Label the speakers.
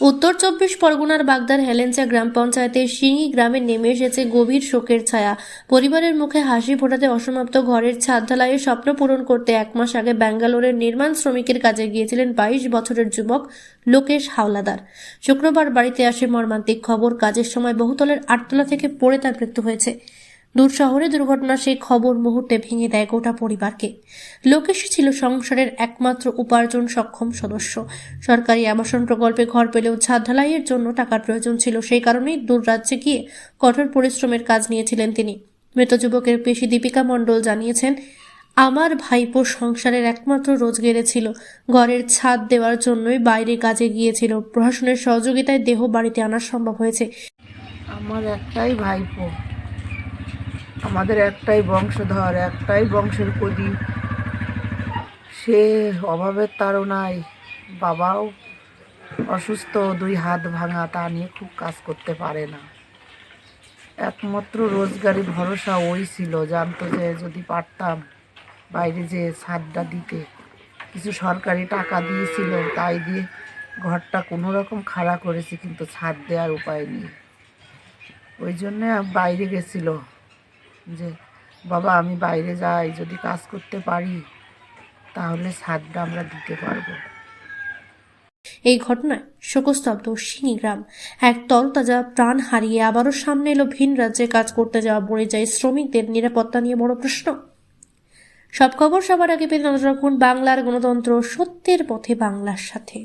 Speaker 1: উত্তর চব্বিশ পরগনার বাগদার হেলেঞ্চা গ্রাম পঞ্চায়েতের সিঙ্গি গ্রামে নেমে এসেছে গভীর শোকের ছায়া। পরিবারের মুখে হাসি ফোটাতে অসমাপ্ত ঘরের ছাদ ঢালাইয়ের স্বপ্ন পূরণ করতে এক মাস আগে ব্যাঙ্গালোরের নির্মাণ শ্রমিকের কাজে গিয়েছিলেন বাইশ বছরের যুবক লোকেশ হাওলাদার। শুক্রবার বাড়িতে আসে মর্মান্তিক খবর। কাজের সময় বহুতলের আটতলা থেকে পড়ে তার মৃত্যু হয়েছে। দূর শহরে দুর্ঘটনার সেই খবর মুহূর্তে ভেঙে দেয় গোটা পরিবারকে। লোকেশই ছিল সংসারের একমাত্র উপার্জন সক্ষম সদস্য। সরকারি আবাসন প্রকল্পে ঘর পেলেও ছাদ ঢালাইয়ের জন্য টাকার প্রয়োজন ছিল, সেই কারণেই দূর রাজ্যে গিয়ে কঠোর পরিশ্রমের কাজ নিয়েছিলেন তিনি। মৃত যুবকের পেশি দীপিকা মণ্ডল জানিয়েছেন, আমার ভাইপো সংসারের একমাত্র রোজগেরে ছিল। ঘরের ছাদ দেওয়ার জন্যই বাইরে কাজে গিয়েছিল। প্রশাসনের সহযোগিতায় দেহ বাড়িতে আনা সম্ভব হয়েছে।
Speaker 2: আমার একটাই ভাইপো। আমাদের একটাই বংশধর, একটাই বংশের প্রদীপ সে অভাবের তাড়নায় বাবাও অসুস্থ, দুই হাত ভাঙা, তা নিয়ে খুব কাজ করতে পারে না। একমাত্র রোজগারি ভরসা ওই ছিল, জানতো যে যদি পারতাম বাইরে যে ছাদটা দিতে। কিছু সরকারি টাকা দিয়েছিল, তাই দিয়ে ঘরটা কোনো রকম খাড়া করেছি, কিন্তু ছাদ দেওয়ার উপায় নেই। ওই জন্যে বাইরে গেছিল। যে, বাবা, আমি বাইরে যাই, যদি কাজ করতে পারি, তাহলে ছাদটা আমরা দিতে পারব।
Speaker 1: এই ঘটনায় শোকস্তব্ধ গ্রাম। এক তরতাজা প্রাণ হারিয়ে আবারও সামনে এলো ভিন রাজ্যে কাজ করতে যাওয়া পরিযায়ী শ্রমিকদের নিরাপত্তা নিয়ে বড় প্রশ্ন। সব খবর সবার আগে পেতে নজর রাখুন বাংলার গণতন্ত্র সত্যের পথে বাংলার সাথে।